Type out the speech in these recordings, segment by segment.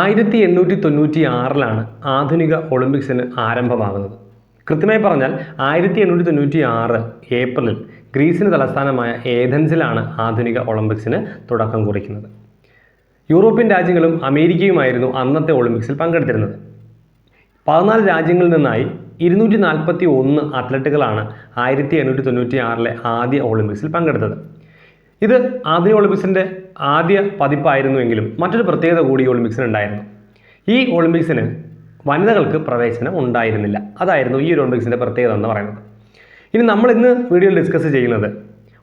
ആയിരത്തി എണ്ണൂറ്റി തൊണ്ണൂറ്റി ആറിലാണ് ആധുനിക ഒളിമ്പിക്സിന് ആരംഭമാകുന്നത്. കൃത്യമായി പറഞ്ഞാൽ ആയിരത്തി എണ്ണൂറ്റി തൊണ്ണൂറ്റി ആറ് ഏപ്രിലിൽ ഗ്രീസിന് തലസ്ഥാനമായ ഏഥൻസിലാണ് ആധുനിക ഒളിമ്പിക്സിന് തുടക്കം കുറിക്കുന്നത്. യൂറോപ്യൻ രാജ്യങ്ങളും അമേരിക്കയുമായിരുന്നു അന്നത്തെ ഒളിമ്പിക്സിൽ പങ്കെടുത്തിരുന്നത്. പതിനാല് രാജ്യങ്ങളിൽ നിന്നായി ഇരുന്നൂറ്റി നാൽപ്പത്തി ഒന്ന് അത്ലറ്റുകളാണ് ആയിരത്തി എണ്ണൂറ്റി തൊണ്ണൂറ്റി ആറിലെ ആദ്യ ഒളിമ്പിക്സിൽ പങ്കെടുത്തത്. ഇത് ആധുനിക ഒളിമ്പിക്സിന്റെ ആദ്യ പതിപ്പായിരുന്നുവെങ്കിലും മറ്റൊരു പ്രത്യേകത കൂടി ഈ ഒളിമ്പിക്സിന് ഉണ്ടായിരുന്നു. ഈ ഒളിമ്പിക്സിന് വനിതകൾക്ക് പ്രവേശനം ഉണ്ടായിരുന്നില്ല. അതായിരുന്നു ഈ ഒരു ഒളിമ്പിക്സിന്റെ പ്രത്യേകത എന്ന് പറയുന്നത്. ഇനി നമ്മൾ ഇന്ന് വീഡിയോയിൽ ഡിസ്കസ് ചെയ്യുന്നത്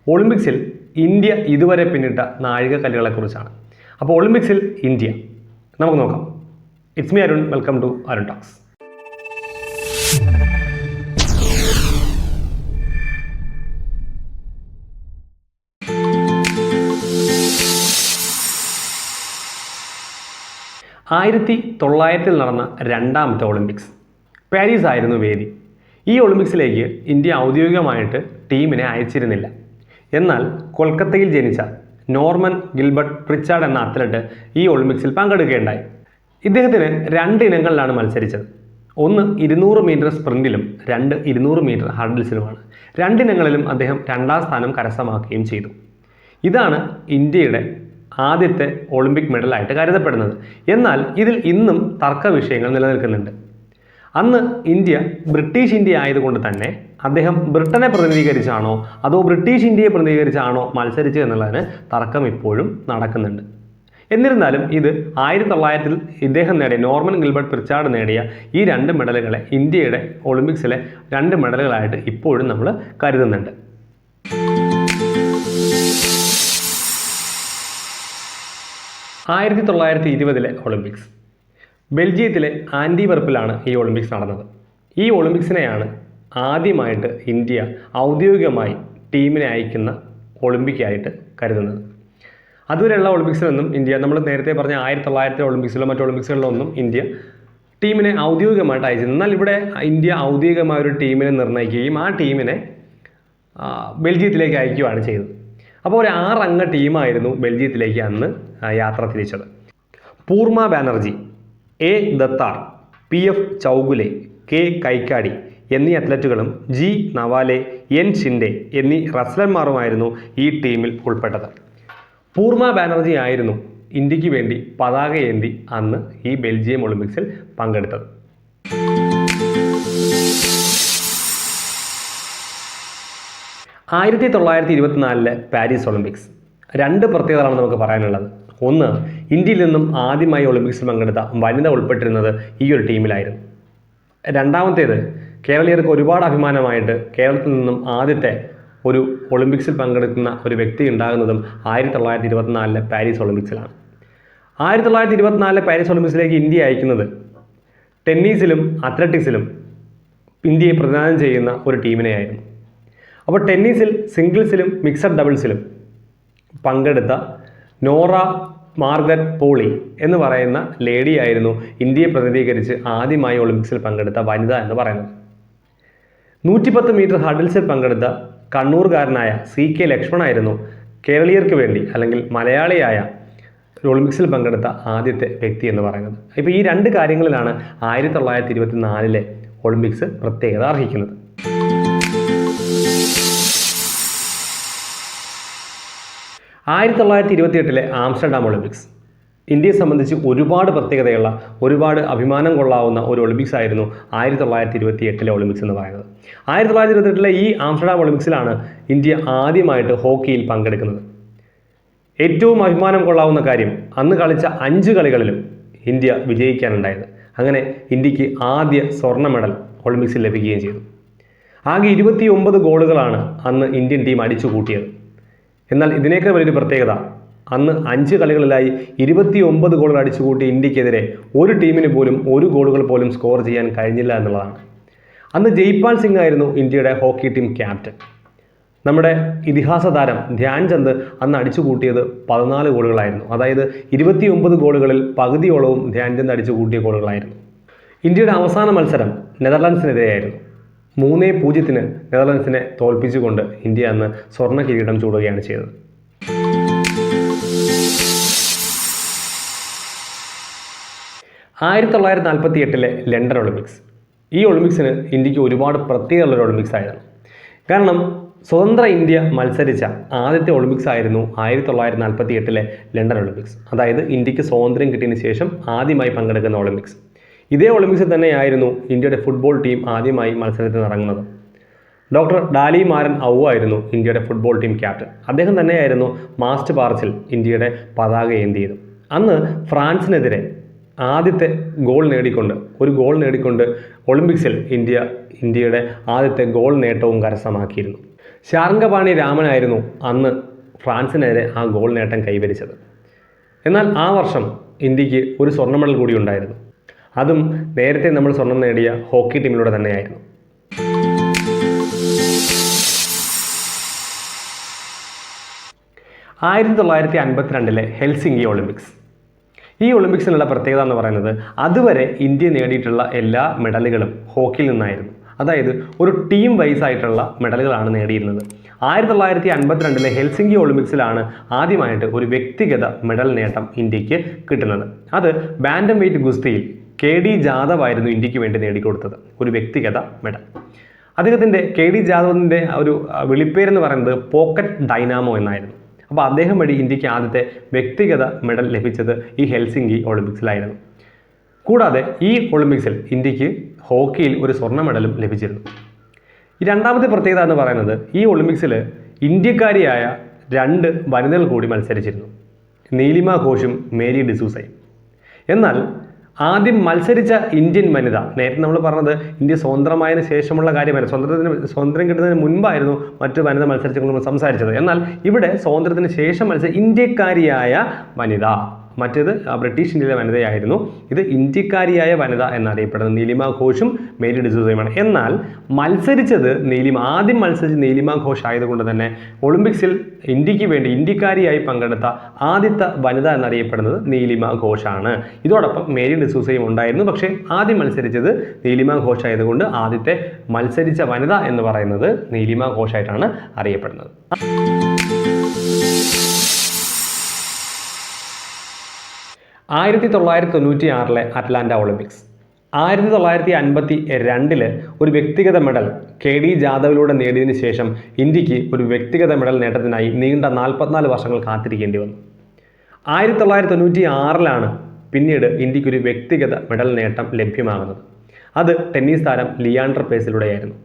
ഒളിമ്പിക്സിൽ ഇന്ത്യ ഇതുവരെ പിന്നിട്ട നാഴികക്കല്ലുകളെക്കുറിച്ചാണ് അപ്പോൾ ഒളിമ്പിക്സിൽ ഇന്ത്യ. നമുക്ക് നോക്കാം. It's me Arun welcome to Arun talks ആയിരത്തി തൊള്ളായിരത്തിൽ നടന്ന രണ്ടാമത്തെ ഒളിമ്പിക്സ്. പാരീസ് ആയിരുന്നു വേദി. ഈ ഒളിമ്പിക്സിലേക്ക് ഇന്ത്യ ഔദ്യോഗികമായിട്ട് ടീമിനെ അയച്ചിരുന്നില്ല. എന്നാൽ കൊൽക്കത്തയിൽ ജനിച്ച നോർമൻ ഗിൽബർട്ട് പ്രിച്ചാർഡ് എന്ന അത്ലറ്റ് ഈ ഒളിമ്പിക്സിൽ പങ്കെടുക്കുകയുണ്ടായി. ഇദ്ദേഹത്തിന് രണ്ട് ഇനങ്ങളിലാണ് മത്സരിച്ചത്. ഒന്ന് ഇരുന്നൂറ് മീറ്റർ സ്പ്രിന്റിലും രണ്ട് ഇരുന്നൂറ് മീറ്റർ ഹർഡിൽസിലുമാണ് രണ്ടിനങ്ങളിലും അദ്ദേഹം രണ്ടാം സ്ഥാനം കരസ്ഥമാക്കുകയും ചെയ്തു. ഇതാണ് ഇന്ത്യയുടെ ആദ്യത്തെ ഒളിമ്പിക് മെഡലായിട്ട് കരുതപ്പെടുന്നത്. എന്നാൽ ഇതിൽ ഇന്നും തർക്ക വിഷയങ്ങൾ നിലനിൽക്കുന്നുണ്ട്. അന്ന് ഇന്ത്യ ബ്രിട്ടീഷ് ഇന്ത്യ ആയതുകൊണ്ട് തന്നെ അദ്ദേഹം ബ്രിട്ടനെ പ്രതിനിധീകരിച്ചാണോ അതോ ബ്രിട്ടീഷ് ഇന്ത്യയെ പ്രതിനിധീകരിച്ചാണോ മത്സരിച്ചു എന്നുള്ളതിന് തർക്കം ഇപ്പോഴും നടക്കുന്നുണ്ട്. എന്നിരുന്നാലും ഇത് ആയിരത്തി തൊള്ളായിരത്തിൽ ഇദ്ദേഹം നേടിയ നോർമൻ ഗിൽബർട്ട് പ്രിച്ചാർഡ് നേടിയ ഈ രണ്ട് മെഡലുകളെ ഇന്ത്യയുടെ ഒളിമ്പിക്സിലെ രണ്ട് മെഡലുകളായിട്ട് ഇപ്പോഴും നമ്മൾ കരുതുന്നുണ്ട്. ആയിരത്തി തൊള്ളായിരത്തി ഇരുപതിലെ ഒളിമ്പിക്സ്. ബെൽജിയത്തിലെ ആന്റിവർപ്പിലാണ് ഈ ഒളിമ്പിക്സ് നടന്നത്. ഈ ഒളിമ്പിക്സിനെയാണ് ആദ്യമായിട്ട് ഇന്ത്യ ഔദ്യോഗികമായി ടീമിനെ അയക്കുന്ന ഒളിമ്പിക്കായിട്ട് കരുതുന്നത്. അതുവരെയുള്ള ഒളിമ്പിക്സിലൊന്നും ഇന്ത്യ നമ്മൾ നേരത്തെ പറഞ്ഞ ആയിരത്തി തൊള്ളായിരത്തി ഒളിമ്പിക്സിലോ മറ്റു ഒളിമ്പിക്സുകളിലോ ഒന്നും ഇന്ത്യ ടീമിനെ ഔദ്യോഗികമായിട്ട് അയച്ചിരുന്നു. എന്നാൽ ഇവിടെ ഇന്ത്യ ഔദ്യോഗികമായ ഒരു ടീമിനെ നിർണയിക്കുകയും ആ ടീമിനെ ബെൽജിയത്തിലേക്ക് അയക്കുകയാണ് ചെയ്തത്. അപ്പോൾ ഒരു ആറംഗ ടീമായിരുന്നു ബെൽജിയത്തിലേക്ക് അന്ന് യാത്ര തിരിച്ചത്. Purma Banerjee A Dattar P F Chaugule K Kaikadi എന്നീ അത്ലറ്റുകളും ജി നവാലെ എൻ ഷിൻഡെ എന്നീ റസ്ലർമാരുമായിരുന്നു ഈ ടീമിൽ ഉൾപ്പെട്ടത്. പൂർമ ബാനർജി ആയിരുന്നു ഇന്ത്യയ്ക്ക് വേണ്ടി പതാകയേന്തി അന്ന് ഈ ബെൽജിയം ഒളിമ്പിക്സിൽ പങ്കെടുത്തത്. ആയിരത്തി തൊള്ളായിരത്തി ഇരുപത്തിനാലിലെ പാരീസ് ഒളിമ്പിക്സ്. രണ്ട് പ്രത്യേകതകളാണ് നമുക്ക് പറയാനുള്ളത്. ഒന്ന് ഇന്ത്യയിൽ നിന്നും ആദ്യമായി ഒളിമ്പിക്സിൽ പങ്കെടുത്ത വനിത ഉൾപ്പെട്ടിരുന്നത് ഈ ഒരു ടീമിലായിരുന്നു. രണ്ടാമത്തേത് കേരളീയർക്ക് ഒരുപാട് അഭിമാനമായിട്ട് കേരളത്തിൽ നിന്നും ആദ്യത്തെ ഒരു ഒളിമ്പിക്സിൽ പങ്കെടുക്കുന്ന ഒരു വ്യക്തി ഉണ്ടാകുന്നതും ആയിരത്തി തൊള്ളായിരത്തി ഇരുപത്തിനാലിലെ പാരീസ് ഒളിമ്പിക്സിലാണ്. ആയിരത്തി തൊള്ളായിരത്തി ഇരുപത്തിനാലിലെ പാരീസ് ഒളിമ്പിക്സിലേക്ക് ഇന്ത്യ അയക്കുന്നത് ടെന്നീസിലും അത്ലറ്റിക്സിലും ഇന്ത്യയെ പ്രതിനിധാനം ചെയ്യുന്ന ഒരു ടീമിനെയായിരുന്നു. അപ്പോൾ ടെന്നീസിൽ സിംഗിൾസിലും മിക്സഡ് ഡബിൾസിലും പങ്കെടുത്ത നോറ മാർഗറ്റ് പോളി എന്ന് പറയുന്ന ലേഡിയായിരുന്നു ഇന്ത്യയെ പ്രതിനിധീകരിച്ച് ആദ്യമായി ഒളിമ്പിക്സിൽ പങ്കെടുത്ത വനിത എന്ന് പറയുന്നത്. നൂറ്റിപ്പത്ത് മീറ്റർ ഹഡിൽസിൽ പങ്കെടുത്ത കണ്ണൂർകാരനായ സി കെ ലക്ഷ്മണായിരുന്നു കേരളീയർക്ക് വേണ്ടി അല്ലെങ്കിൽ മലയാളിയായ ഒളിമ്പിക്സിൽ പങ്കെടുത്ത ആദ്യത്തെ വ്യക്തി എന്ന് പറയുന്നത്. ഇപ്പോൾ ഈ രണ്ട് കാര്യങ്ങളിലാണ് ആയിരത്തി തൊള്ളായിരത്തി ഇരുപത്തി നാലിലെ ഒളിമ്പിക്സ് പ്രത്യേകത അർഹിക്കുന്നത്. ആയിരത്തി തൊള്ളായിരത്തി ഇരുപത്തിയെട്ടിലെ ആംസ്റ്റർഡാം ഒളിമ്പിക്സ്. ഇന്ത്യയെ സംബന്ധിച്ച് ഒരുപാട് പ്രത്യേകതയുള്ള ഒരുപാട് അഭിമാനം കൊള്ളാവുന്ന ഒരു ഒളിമ്പിക്സ് ആയിരുന്നു ആയിരത്തി തൊള്ളായിരത്തി ഇരുപത്തി എട്ടിലെ ഒളിമ്പിക്സ് എന്ന് പറയുന്നത്. ആയിരത്തി തൊള്ളായിരത്തി ഇരുപത്തെട്ടിലെ ഈ ആംസ്റ്റർഡാം ഒളിമ്പിക്സിലാണ് ഇന്ത്യ ആദ്യമായിട്ട് ഹോക്കിയിൽ പങ്കെടുക്കുന്നത്. ഏറ്റവും അഭിമാനം കൊള്ളാവുന്ന കാര്യം അന്ന് കളിച്ച അഞ്ച് കളികളിലും ഇന്ത്യ വിജയിക്കാനുണ്ടായത്. അങ്ങനെ ഇന്ത്യയ്ക്ക് ആദ്യ സ്വർണ മെഡൽ ഒളിമ്പിക്സിൽ ലഭിക്കുകയും ചെയ്തു. ആകെ ഇരുപത്തി ഒമ്പത് ഗോളുകളാണ് അന്ന് ഇന്ത്യൻ ടീം അടിച്ചു കൂട്ടിയത് എന്നാൽ ഇതിനേക്കാൾ വലിയൊരു പ്രത്യേകത അന്ന് അഞ്ച് കളികളിലായി ഇരുപത്തി ഒമ്പത് ഗോളുകൾ അടിച്ചുകൂട്ടി ഇന്ത്യക്കെതിരെ ഒരു ടീമിന് പോലും ഒരു ഗോളുകൾ പോലും സ്കോർ ചെയ്യാൻ കഴിഞ്ഞില്ല എന്നുള്ളതാണ്. അന്ന് ജയ്പാൽ സിംഗ് ആയിരുന്നു ഇന്ത്യയുടെ ഹോക്കി ടീം ക്യാപ്റ്റൻ. നമ്മുടെ ഇതിഹാസ താരം ധ്യാൻചന്ദ് അന്ന് അടിച്ചു കൂട്ടിയത് പതിനാല് ഗോളുകളായിരുന്നു. അതായത് ഇരുപത്തി ഒമ്പത് ഗോളുകളിൽ പകുതിയോളവും ധ്യാൻചന്ദ് അടിച്ചു കൂട്ടിയ ഗോളുകളായിരുന്നു. ഇന്ത്യയുടെ അവസാന മത്സരം നെതർലാൻഡ്സിനെതിരെയായിരുന്നു. മൂന്നേ പൂജ്യത്തിന് നെതർലൻഡ്സിനെ തോൽപ്പിച്ചുകൊണ്ട് ഇന്ത്യ അന്ന് സ്വർണ കിരീടം ചൂടുകയാണ് ചെയ്തത്. ആയിരത്തി തൊള്ളായിരത്തി നാൽപ്പത്തി എട്ടിലെ ലണ്ടൻ ഒളിമ്പിക്സ്. ഈ ഒളിമ്പിക്സിന് ഇന്ത്യയ്ക്ക് ഒരുപാട് പ്രത്യേകതയുള്ള ഒളിമ്പിക്സ് ആയിരുന്നു. കാരണം സ്വതന്ത്ര ഇന്ത്യ മത്സരിച്ച ആദ്യത്തെ ഒളിമ്പിക്സ് ആയിരുന്നു ആയിരത്തി തൊള്ളായിരത്തി നാൽപ്പത്തി എട്ടിലെ ലണ്ടൻ ഒളിമ്പിക്സ്. അതായത് ഇന്ത്യയ്ക്ക് സ്വാതന്ത്ര്യം കിട്ടിയതിന് ശേഷം ആദ്യമായി പങ്കെടുക്കുന്ന ഒളിമ്പിക്സ്. ഇതേ ഒളിമ്പിക്സിൽ തന്നെയായിരുന്നു ഇന്ത്യയുടെ ഫുട്ബോൾ ടീം ആദ്യമായി മത്സരത്തിന് ഇറങ്ങുന്നത്. ഡോക്ടർ ഡാലി മാരൻ ഔ ആയിരുന്നു ഇന്ത്യയുടെ ഫുട്ബോൾ ടീം ക്യാപ്റ്റൻ. അദ്ദേഹം തന്നെയായിരുന്നു മാസ്റ്റ് പാർച്ചിൽ ഇന്ത്യയുടെ പതാക ഏന്തിയത്. അന്ന് ഫ്രാൻസിനെതിരെ ആദ്യത്തെ ഗോൾ നേടിക്കൊണ്ട് ഒരു ഗോൾ നേടിക്കൊണ്ട് ഒളിമ്പിക്സിൽ ഇന്ത്യ ഇന്ത്യയുടെ ആദ്യത്തെ ഗോൾ നേട്ടവും കരസ്ഥമാക്കിയിരുന്നു. ശാർങ്കപാണി രാമനായിരുന്നു അന്ന് ഫ്രാൻസിനെതിരെ ആ ഗോൾ നേട്ടം കൈവരിച്ചത്. എന്നാൽ ആ വർഷം ഇന്ത്യയ്ക്ക് ഒരു സ്വർണ മെഡൽ കൂടി ഉണ്ടായിരുന്നു. അതും നേരത്തെ നമ്മൾ സ്വർണം നേടിയ ഹോക്കി ടീമിലൂടെ തന്നെയായിരുന്നു. ആയിരത്തി തൊള്ളായിരത്തി അൻപത്തിരണ്ടിലെ ഹെൽസിംഗി ഒളിമ്പിക്സ്. ഈ ഒളിമ്പിക്സിനുള്ള പ്രത്യേകത എന്ന് പറയുന്നത് അതുവരെ ഇന്ത്യ നേടിയിട്ടുള്ള എല്ലാ മെഡലുകളും ഹോക്കിയിൽ നിന്നായിരുന്നു. അതായത് ഒരു ടീം വൈസ് ആയിട്ടുള്ള മെഡലുകളാണ് നേടിയിരുന്നത്. ആയിരത്തി തൊള്ളായിരത്തി അൻപത്തിരണ്ടിലെ ഹെൽസിംഗി ഒളിമ്പിക്സിലാണ് ആദ്യമായിട്ട് ഒരു വ്യക്തിഗത മെഡൽ നേട്ടം ഇന്ത്യയ്ക്ക് കിട്ടുന്നത്. അത് ബാൻഡം വെയ്റ്റ് ഗുസ്തിയിൽ കെ ഡി ജാദവ് ആയിരുന്നു ഇന്ത്യയ്ക്ക് വേണ്ടി നേടിക്കൊടുത്തത്. ഒരു വ്യക്തിഗത മെഡൽ. അദ്ദേഹത്തിന്റെ കെ ഡി ജാദവിന്റെ ഒരു വിളിപ്പേരെന്ന് പറയുന്നത് പോക്കറ്റ് ഡൈനാമോ എന്നായിരുന്നു. അപ്പോൾ അദ്ദേഹം വഴി ഇന്ത്യയ്ക്ക് ആദ്യത്തെ വ്യക്തിഗത മെഡൽ ലഭിച്ചത് ഈ ഹെൽസിംഗി ഒളിമ്പിക്സിലായിരുന്നു. കൂടാതെ ഈ ഒളിമ്പിക്സിൽ ഇന്ത്യയ്ക്ക് ഹോക്കിയിൽ ഒരു സ്വർണ മെഡലും ലഭിച്ചിരുന്നു. ഈ രണ്ടാമത്തെ പ്രത്യേകത എന്ന് പറയുന്നത് ഈ ഒളിമ്പിക്സിൽ ഇന്ത്യക്കാരിയായ രണ്ട് വനിതകൾ കൂടി മത്സരിച്ചിരുന്നു. നീലിമ ഘോഷും മേരി ഡിസൂസയും. എന്നാൽ ആദ്യം മത്സരിച്ച ഇന്ത്യൻ വനിത. നേരത്തെ നമ്മൾ പറഞ്ഞത് ഇന്ത്യ സ്വതന്ത്രമായതിനു ശേഷമുള്ള കാര്യമല്ല. സ്വതന്ത്രത്തിന് സ്വാതന്ത്ര്യം കിട്ടുന്നതിന് മുൻപായിരുന്നു മറ്റു വനിത മത്സരിച്ചുകൊണ്ട് നമ്മൾ സംസാരിച്ചത്. എന്നാൽ ഇവിടെ സ്വാതന്ത്ര്യത്തിന് ശേഷം മത്സരിച്ച ഇന്ത്യക്കാരിയായ വനിത. മറ്റേത് ബ്രിട്ടീഷ് ഇന്ത്യയിലെ വനിതയായിരുന്നു. ഇത് ഇന്ത്യക്കാരിയായ വനിത എന്നറിയപ്പെടുന്നത് നീലിമ ഘോഷും മേരി ഡിസൂസയുമാണ്. എന്നാൽ മത്സരിച്ചത് നീലിമ ആദ്യം മത്സരിച്ച് നീലിമ ഘോഷ് ആയതുകൊണ്ട് തന്നെ ഒളിമ്പിക്സിൽ ഇന്ത്യയ്ക്ക് വേണ്ടി ഇന്ത്യക്കാരിയായി പങ്കെടുത്ത ആദ്യത്തെ വനിത എന്നറിയപ്പെടുന്നത് നീലിമ ഘോഷാണ്. ഇതോടൊപ്പം മേരി ഡിസൂസയും ഉണ്ടായിരുന്നു. പക്ഷേ ആദ്യം മത്സരിച്ചത് നീലിമ ഘോഷ് ആയതുകൊണ്ട് ആദ്യത്തെ മത്സരിച്ച വനിത എന്ന് പറയുന്നത് നീലിമ ഘോഷായിട്ടാണ് അറിയപ്പെടുന്നത്. ആയിരത്തി തൊള്ളായിരത്തി തൊണ്ണൂറ്റി ആറിലെ അറ്റ്ലാന്റ ഒളിമ്പിക്സ്. ആയിരത്തി തൊള്ളായിരത്തി അൻപത്തി രണ്ടിൽ ഒരു വ്യക്തിഗത മെഡൽ കെ ഡി ജാദവിലൂടെ നേടിയതിനു ശേഷം ഇന്ത്യയ്ക്ക് ഒരു വ്യക്തിഗത മെഡൽ നേട്ടത്തിനായി നീണ്ട നാൽപ്പത്തിനാല് വർഷങ്ങൾ കാത്തിരിക്കേണ്ടി വന്നു. ആയിരത്തി തൊള്ളായിരത്തി തൊണ്ണൂറ്റി ആറിലാണ് പിന്നീട് ഇന്ത്യക്കൊരു വ്യക്തിഗത മെഡൽ നേട്ടം ലഭ്യമാകുന്നത്. അത് ടെന്നീസ് താരം ലിയാൻഡർ പേസിലൂടെയായിരുന്നു.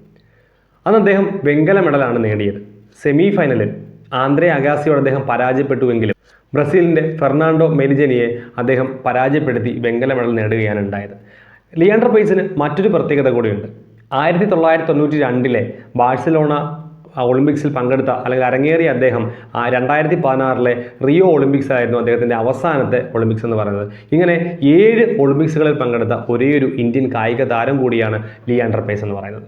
അന്ന് അദ്ദേഹം വെങ്കല മെഡലാണ് നേടിയത്. സെമി ഫൈനലിൽ ആന്ധ്രേ അഗാസിയോട് അദ്ദേഹം പരാജയപ്പെട്ടുവെങ്കിലും ബ്രസീലിന്റെ ഫെർണാണ്ടോ മെലിജനിയെ അദ്ദേഹം പരാജയപ്പെടുത്തി വെങ്കല മെഡൽ നേടുകയാണ് ഉണ്ടായത് ലിയാൻഡർ പേസിന് മറ്റൊരു പ്രത്യേകത കൂടിയുണ്ട്. ആയിരത്തി തൊള്ളായിരത്തി തൊണ്ണൂറ്റി രണ്ടിലെ ബാഴ്സലോണ ഒളിമ്പിക്സിൽ പങ്കെടുത്ത അല്ലെങ്കിൽ അരങ്ങേറിയ അദ്ദേഹം രണ്ടായിരത്തി പതിനാറിലെ റിയോ ഒളിമ്പിക്സ് ആയിരുന്നു അദ്ദേഹത്തിന്റെ അവസാനത്തെ ഒളിമ്പിക്സ് എന്ന് പറയുന്നത്. ഇങ്ങനെ ഏഴ് ഒളിമ്പിക്സുകളിൽ പങ്കെടുത്ത ഒരേയൊരു ഇന്ത്യൻ കായിക താരം കൂടിയാണ് ലിയാൻഡർ പേസ് എന്ന് പറയുന്നത്.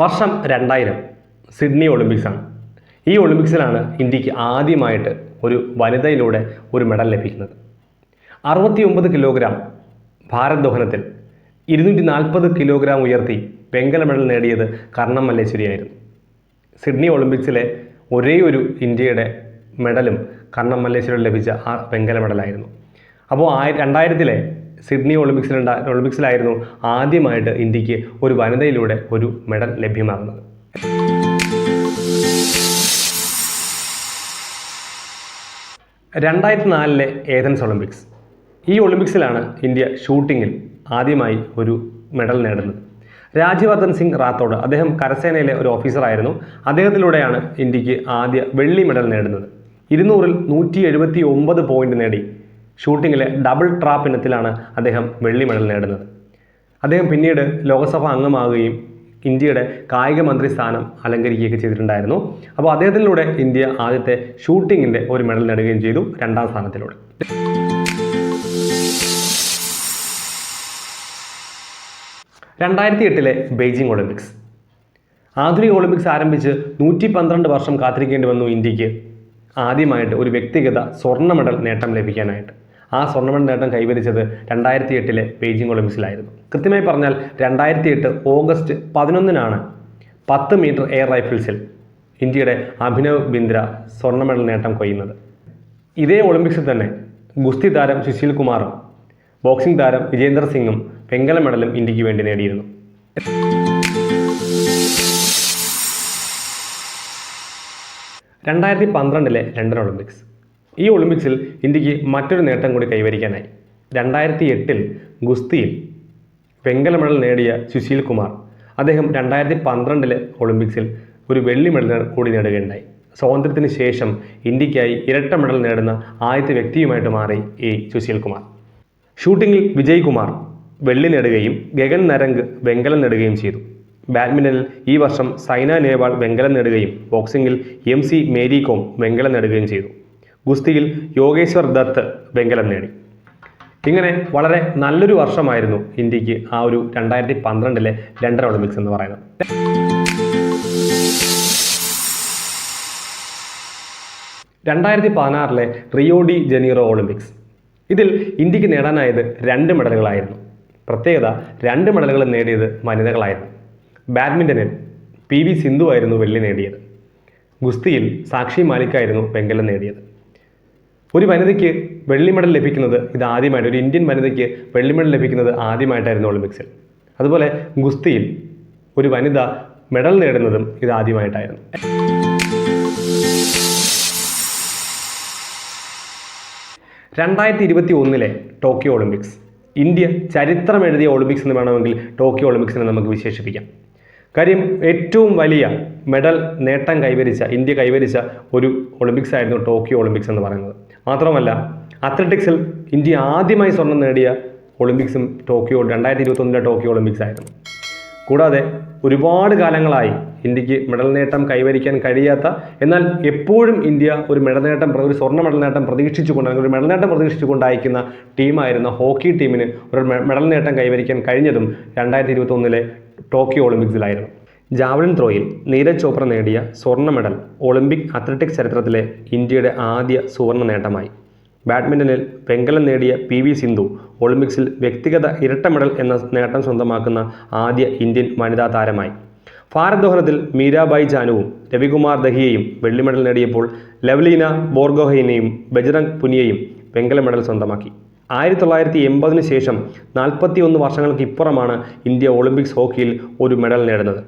വർഷം രണ്ടായിരം സിഡ്നി ഒളിമ്പിക്സ് ആണ്. ഈ ഒളിമ്പിക്സിലാണ് ഇന്ത്യയ്ക്ക് ആദ്യമായിട്ട് ഒരു വനിതയിലൂടെ ഒരു മെഡൽ ലഭിക്കുന്നത്. അറുപത്തി ഒമ്പത് കിലോഗ്രാം ഭാരദ്വഹനത്തിൽ ഇരുന്നൂറ്റി നാൽപ്പത് കിലോഗ്രാം ഉയർത്തി വെങ്കല മെഡൽ നേടിയത് കർണം മല്ലേശ്വരിയായിരുന്നു സിഡ്നി ഒളിമ്പിക്സിലെ ഒരേ ഒരു ഇന്ത്യയുടെ മെഡലും കർണം മല്ലേശ്വരി ലഭിച്ച ആ വെങ്കല മെഡലായിരുന്നു. അപ്പോൾ ആയി രണ്ടായിരത്തിലെ സിഡ്നി ഒളിമ്പിക്സിലുണ്ടാ ഒളിമ്പിക്സിലായിരുന്നു ആദ്യമായിട്ട് ഇന്ത്യയ്ക്ക് ഒരു വനിതയിലൂടെ ഒരു മെഡൽ ലഭ്യമാകുന്നത്. രണ്ടായിരത്തി നാലിലെ ഏഥൻസ് ഒളിമ്പിക്സ്. ഈ ഒളിമ്പിക്സിലാണ് ഇന്ത്യ ഷൂട്ടിങ്ങിൽ ആദ്യമായി ഒരു മെഡൽ നേടുന്നത്. രാജ്യവർദ്ധൻ സിംഗ് റാത്തോഡ് അദ്ദേഹം കരസേനയിലെ ഒരു ഓഫീസറായിരുന്നു. അദ്ദേഹത്തിലൂടെയാണ് ഇന്ത്യയ്ക്ക് ആദ്യ വെള്ളി മെഡൽ നേടുന്നത്. ഇരുന്നൂറിൽ നൂറ്റി എഴുപത്തി ഒമ്പത് പോയിന്റ് നേടി. ഷൂട്ടിങ്ങിലെ ഡബിൾ ട്രാപ്പ് ഇനത്തിലാണ് അദ്ദേഹം വെള്ളി മെഡൽ നേടുന്നത്. അദ്ദേഹം പിന്നീട് ലോകസഭ അംഗമാകുകയും ഇന്ത്യയുടെ കായിക മന്ത്രി സ്ഥാനം അലങ്കരിക്കുകയൊക്കെ ചെയ്തിട്ടുണ്ടായിരുന്നു. അപ്പോൾ അദ്ദേഹത്തിലൂടെ ഇന്ത്യ ആദ്യത്തെ ഷൂട്ടിങ്ങിന്റെ ഒരു മെഡൽ നേടുകയും ചെയ്തു രണ്ടാം സ്ഥാനത്തിലൂടെ. രണ്ടായിരത്തി എട്ടിലെ ബെയ്ജിംഗ് ഒളിമ്പിക്സ്. ആധുനിക ഒളിമ്പിക്സ് ആരംഭിച്ച് നൂറ്റി പന്ത്രണ്ട് വർഷം കാത്തിരിക്കേണ്ടി വന്നു ഇന്ത്യയ്ക്ക്. ആദ്യമായിട്ട് ഒരു വ്യക്തിഗത സ്വർണ മെഡൽ നേട്ടം ലഭിക്കാനായിട്ട്. ആ സ്വർണ മെഡൽ നേട്ടം കൈവരിച്ചത് രണ്ടായിരത്തി എട്ടിലെ ബെയ്ജിംഗ് ഒളിമ്പിക്സിലായിരുന്നു. കൃത്യമായി പറഞ്ഞാൽ രണ്ടായിരത്തി എട്ട് ഓഗസ്റ്റ് പതിനൊന്നിനാണ് പത്ത് മീറ്റർ എയർ റൈഫിൾസിൽ ഇന്ത്യയുടെ അഭിനവ് ബിന്ദ്ര സ്വർണ മെഡൽ നേട്ടം കൊയ്യുന്നത്. ഇതേ ഒളിമ്പിക്സിൽ തന്നെ ഗുസ്തി താരം സുശീൽ കുമാറും ബോക്സിംഗ് താരം വിജേന്ദർ സിംഗും വെങ്കല മെഡലും ഇന്ത്യയ്ക്ക് വേണ്ടി നേടിയിരുന്നു. രണ്ടായിരത്തി പന്ത്രണ്ടിലെ ലണ്ടൻ ഒളിമ്പിക്സ്. ഈ ഒളിമ്പിക്സിൽ ഇന്ത്യയ്ക്ക് മറ്റൊരു നേട്ടം കൂടി കൈവരിക്കാനായി. രണ്ടായിരത്തി എട്ടിൽ ഗുസ്തിയിൽ വെങ്കല മെഡൽ നേടിയ സുശീൽ കുമാർ അദ്ദേഹം രണ്ടായിരത്തി പന്ത്രണ്ടിലെ ഒളിമ്പിക്സിൽ ഒരു വെള്ളി മെഡൽ കൂടി നേടുകയുണ്ടായി. സ്വാതന്ത്ര്യത്തിന് ശേഷം ഇന്ത്യക്കായി ഇരട്ട മെഡൽ നേടുന്ന ആദ്യത്തെ വ്യക്തിയുമായിട്ട് മാറി ഈ സുശീൽ കുമാർ. ഷൂട്ടിങ്ങിൽ വിജയ് കുമാർ വെള്ളി നേടുകയും ഗഗൻ നരംഗ് വെങ്കലം നേടുകയും ചെയ്തു. ബാഡ്മിന്റണിൽ ഈ വർഷം സൈന നേവാൾ വെങ്കലം നേടുകയും ബോക്സിംഗിൽ എം സി മേരി കോം വെങ്കലം നേടുകയും ചെയ്തു. ഗുസ്തിയിൽ യോഗേശ്വർ ദത്ത് വെങ്കലം നേടി. ഇങ്ങനെ വളരെ നല്ലൊരു വർഷമായിരുന്നു ഇന്ത്യയ്ക്ക് ആ ഒരു രണ്ടായിരത്തി പന്ത്രണ്ടിലെ ലണ്ടൻ ഒളിമ്പിക്സ് എന്ന് പറയുന്നത്. രണ്ടായിരത്തി പതിനാറിലെ റിയോ ഡി ജനീറോ ഒളിമ്പിക്സ്. ഇതിൽ ഇന്ത്യയ്ക്ക് നേടാനായത് രണ്ട് മെഡലുകളായിരുന്നു. പ്രത്യേകത രണ്ട് മെഡലുകൾ നേടിയത് വനിതകളായിരുന്നു. ബാഡ്മിന്റണിൽ പി വി സിന്ധു ആയിരുന്നു വെള്ളി നേടിയത്. ഗുസ്തിയിൽ സാക്ഷി മാലിക്കായിരുന്നു വെങ്കലം നേടിയത്. ഒരു വനിതയ്ക്ക് വെള്ളി മെഡൽ ലഭിക്കുന്നത് ഇത് ആദ്യമായിട്ട് ഒരു ഇന്ത്യൻ വനിതയ്ക്ക് വെള്ളി മെഡൽ ലഭിക്കുന്നത് ആദ്യമായിട്ടായിരുന്നു ഒളിമ്പിക്സിൽ. അതുപോലെ ഗുസ്തിയിൽ ഒരു വനിത മെഡൽ നേടുന്നതും ഇത് ആദ്യമായിട്ടായിരുന്നു. രണ്ടായിരത്തി ഇരുപത്തി ഒന്നിലെ ടോക്കിയോ ഒളിമ്പിക്സ്. ഇന്ത്യ ചരിത്രം എഴുതിയ ഒളിമ്പിക്സ് എന്ന് വേണമെങ്കിൽ ടോക്കിയോ ഒളിമ്പിക്സിനെ നമുക്ക് വിശേഷിപ്പിക്കാം. കാര്യം ഏറ്റവും വലിയ മെഡൽ നേട്ടം കൈവരിച്ച ഇന്ത്യ കൈവരിച്ച ഒരു ഒളിമ്പിക്സ് ആയിരുന്നു ടോക്കിയോ ഒളിമ്പിക്സ് എന്ന് പറയുന്നത്. മാത്രമല്ല അത്ലറ്റിക്സിൽ ഇന്ത്യ ആദ്യമായി സ്വർണം നേടിയ ഒളിമ്പിക്സും ടോക്കിയോ രണ്ടായിരത്തി ഇരുപത്തൊന്നിലെ ടോക്കിയോ ഒളിമ്പിക്സ് ആയിരുന്നു. കൂടാതെ ഒരുപാട് കാലങ്ങളായി ഇന്ത്യയ്ക്ക് മെഡൽ നേട്ടം കൈവരിക്കാൻ കഴിയാത്ത എന്നാൽ എപ്പോഴും ഇന്ത്യ ഒരു മെഡൽ നേട്ടം ഒരു സ്വർണ മെഡൽ നേട്ടം പ്രതീക്ഷിച്ചുകൊണ്ട് അല്ലെങ്കിൽ ഒരു മെഡൽ നേട്ടം പ്രതീക്ഷിച്ചുകൊണ്ട് അയക്കുന്ന ടീമായിരുന്ന ഹോക്കി ടീമിന് ഒരു മെഡൽ നേട്ടം കൈവരിക്കാൻ കഴിഞ്ഞതും രണ്ടായിരത്തി ഇരുപത്തൊന്നിലെ ടോക്കിയോ ഒളിമ്പിക്സിലായിരുന്നു ജാവലിൻ ത്രോയിൽ നീരജ് ചോപ്ര നേടിയ സ്വർണ മെഡൽ ഒളിമ്പിക് അത്ലറ്റിക്സ് ചരിത്രത്തിലെ ഇന്ത്യയുടെ ആദ്യ സുവർണ നേട്ടമായി. ബാഡ്മിന്റണിൽ വെങ്കലം നേടിയ പി വി സിന്ധു ഒളിമ്പിക്സിൽ വ്യക്തിഗത ഇരട്ട മെഡൽ എന്ന നേട്ടം സ്വന്തമാക്കുന്ന ആദ്യ ഇന്ത്യൻ വനിതാ താരമായി. ഭാരദ്വാഹനത്തിൽ മീരാബായി ചാനുവും രവികുമാർ ദഹിയയും വെള്ളി മെഡൽ നേടിയപ്പോൾ ലവ്ലീന ബോർഗോഹൈനെയും ബജ്രംഗ് പുനിയയും വെങ്കല മെഡൽ സ്വന്തമാക്കി. ആയിരത്തി തൊള്ളായിരത്തി എൺപതിന് ശേഷം നാൽപ്പത്തി ഒന്ന് വർഷങ്ങൾക്ക് ഇപ്പുറമാണ് ഇന്ത്യ ഒളിമ്പിക്സ് ഹോക്കിയിൽ ഒരു മെഡൽ നേടുന്നത്.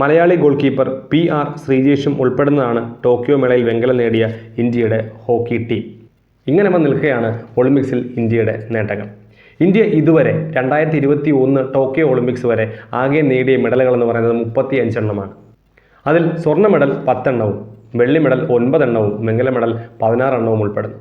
Malayali goal keeper P R ശ്രീജേഷും ഉൾപ്പെടുന്നതാണ് ടോക്കിയോ മേളയിൽ വെങ്കലം നേടിയ ഇന്ത്യയുടെ ഹോക്കി ടീം. ഇങ്ങനെ വന്ന് നിൽക്കുകയാണ് ഒളിമ്പിക്സിൽ ഇന്ത്യയുടെ നേട്ടങ്ങൾ. ഇന്ത്യ ഇതുവരെ രണ്ടായിരത്തി ഇരുപത്തി ഒന്ന് ടോക്കിയോ ഒളിമ്പിക്സ് വരെ ആകെ നേടിയ മെഡലുകൾ എന്ന് പറയുന്നത് മുപ്പത്തി അഞ്ചെണ്ണമാണ് അതിൽ സ്വർണ മെഡൽ പത്തെണ്ണവും വെള്ളി മെഡൽ ഒൻപതെണ്ണവും വെങ്കല മെഡൽ പതിനാറെണ്ണവും ഉൾപ്പെടുന്നു.